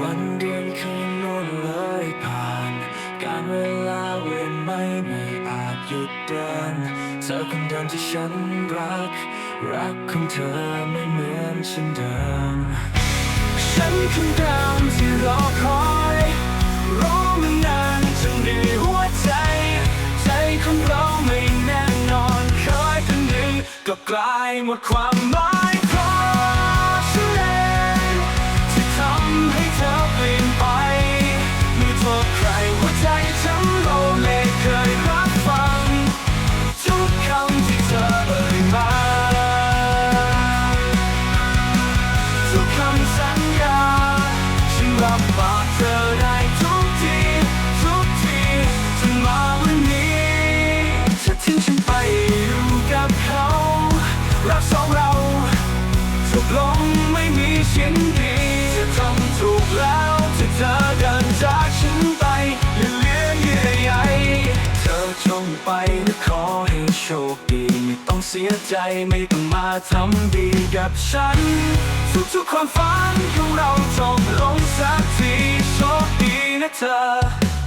วันเดือนคืนล่วงเลยผ่าน การเวลาเวียนไม่ไม่อาจหยุดเดินเธอคนเดิมที่ฉันรัก รักของเธอไม่เหมือนฉันเดิม ฉันคนเดิมที่รอคอยรอมานานจนเหนื่อยหัวใจ ใจของเราไม่แน่นอนคอยกันหนึ่งก็กลายหมดความหมาย ไปและขอให้โชคดีไม่ต้องเสียใจไม่ต้องมาทำดีกับฉันทุกความฝันของเราจบลงสักทีโชคดีนะเธอ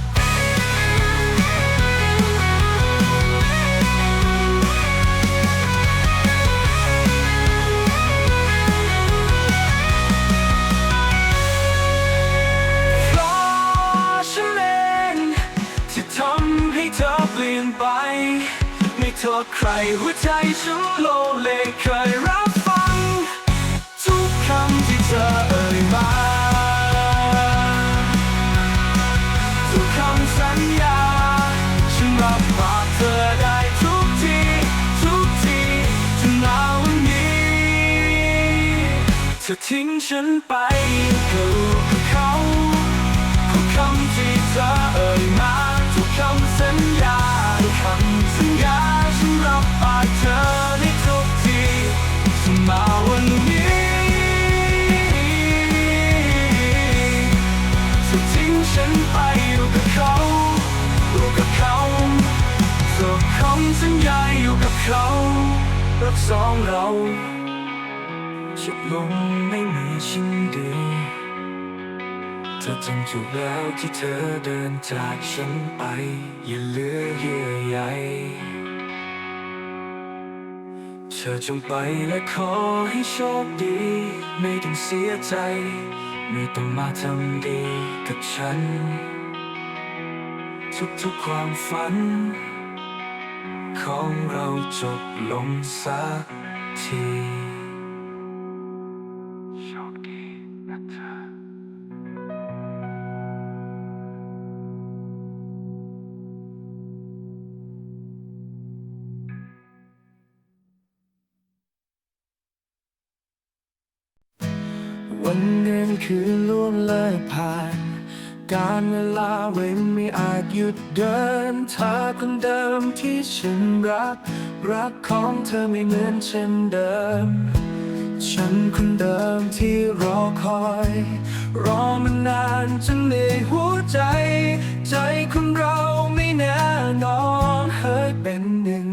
ไม่โทษใครหัวใจฉันโลเลเคยรับฟัง ทุกคำที่เธอเอ่ยมา ทุกคำสัญญา ฉันรับปากเธอได้ทุกที ทุกทีจนมาวันนี้เธอทิ้งฉันไปกับเขาทุกคำที่เธอเอ่ย สัญญาอยู่กับเขารักสองเราจบลงไม่มีชิ้นดีเธอจำถูกแล้วที่เธอเดินจากฉันไป อย่าเหลือเยื่อใยเธอจงไปและขอให้โชคดี ไม่ต้องเสียใจ ไม่ต้องมาทำดีกับฉัน ทุกๆความฝัน ของเราจบลงสักทีโชคดีนะเธอวันเดือนคืนล่วงเลยผ่าน การเวลาเว้นไม่อาจหยุดเดินเธอคนเดิมที่ฉันรัก รักของเธอไม่เหมือนเช่นเดิม ฉันคนเดิมที่รอคอย รอมานานจนเหนื่อยหัวใจ ใจคนเราไม่แน่นอนเฮ้ยเป็นหนึ่ง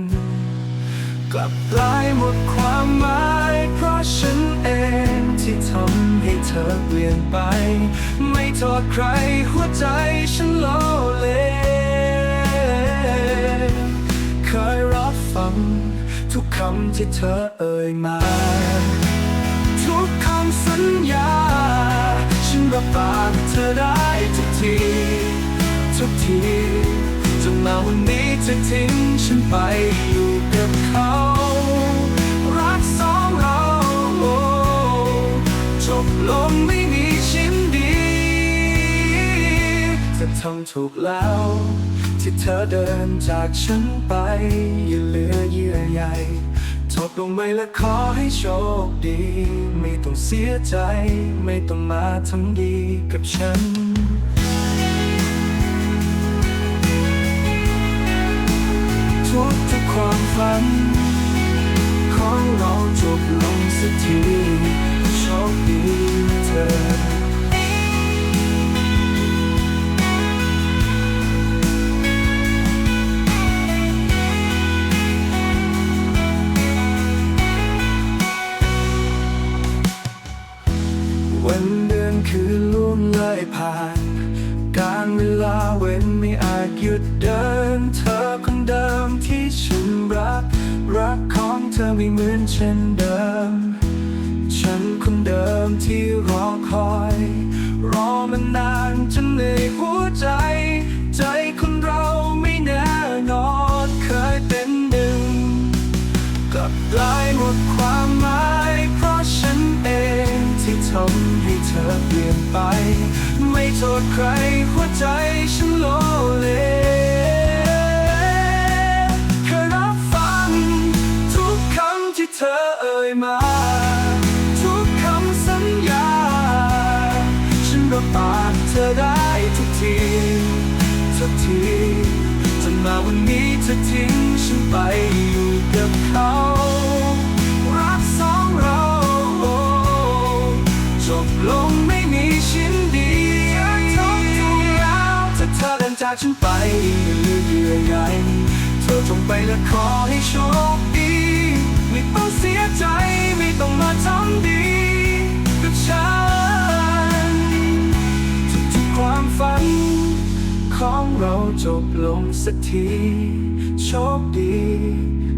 กลับกลายหมดความหมาย เพราะฉันเองที่ทำ ธอเปลี่ยนไป ไม่โทษใครหัวใจฉันโลเล เคยรับฟัง ทุกคำที่เธอเอ่ยมา ทุกคำสัญญา ฉันรับปากเธอได้ทุกที ทุกทีจนมาวันนี้เธอทิ้งฉันไปอยู่กับเขา ลงไม่มีชิ้นดีจะทำถูกแล้ว ที่เธอเดินจากฉันไป อย่าเหลือเยื่อใยทบลงไว้และขอให้โชคดี ไม่ต้องเสียใจ ไม่ต้องมาทำดีกับฉันทุกทุกความฝัน ของเราจบลงสักทีโชคดี วันเดือนคืนล่วงเลยผ่าน การเวลาเว้นไม่อาจหยุดเดิน เธอคนเดิมที่ฉันรัก รักของเธอไม่เหมือนเช่นเดิม ฉันคนเดิมที่รอคอย รอมานานจนเหนื่อยหัวใจ ใจคนเราไม่แน่นอนเคยเป็นหนึ่งกลับกลายหมดความหมาย เพราะฉันเองที่ทำให้เธอเปลี่ยนไป ไม่โทษใครหัวใจฉัน วันนี้เธอทิ้งฉันไปอยู่กับเขารักสองเรา จบลงไม่มีชิ้นดีทบทวนแล้วถ้าเธอเดินจากฉันไปเหลืมเยื่อใยเธอจงไปและขอให้โชค งสักที โชคดี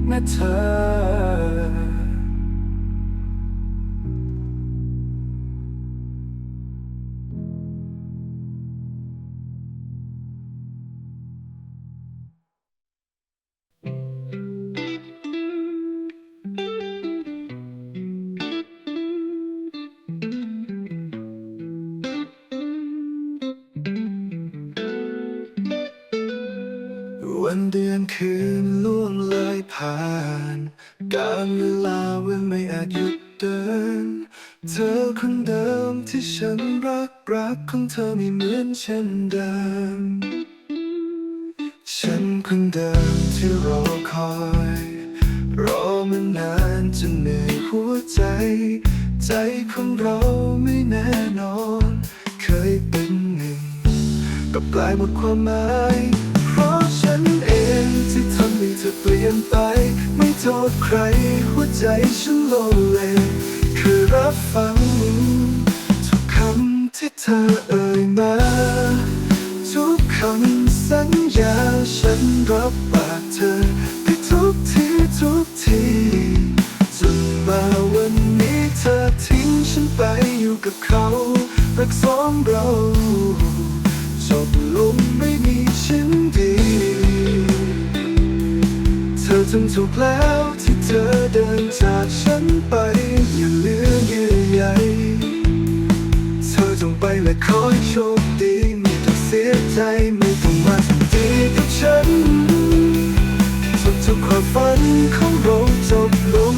นะเธอ วันเดือนคืนล่วงเลยผ่านการเวลาเว้นไม่อาจหยุดเดิน เธอคนเดิมที่ฉันรักรักของเธอไม่เหมือนเช่นเดิม ฉันคนเดิมที่รอคอยรอมานานจนเหนื่อยหัวใจ ใจของเราไม่แน่นอน เคยเป็นหนึ่งกลับกลายหมดความหมาย เปลี่ยนไป ไม่โทษใคร หัวใจฉันโลเลคือรับฟัง ทุกคำที่เธอเอ่ยมา ทุกคำสัญญาฉันรับปากเธอไปทุกทีทุกทีจนมาวันนี้เธอทิ้งฉันไปอยู่กับเขารักสองเรา ซึ่งถูกแล้วที่เธอเดินจากฉันไป อย่าเหลือเยื่อใยเธอจงไปและขอให้โชคดีไม่ต้องเสียใจไม่ต้องมาทำดีกับฉันทุกๆความฝันของเราจบลง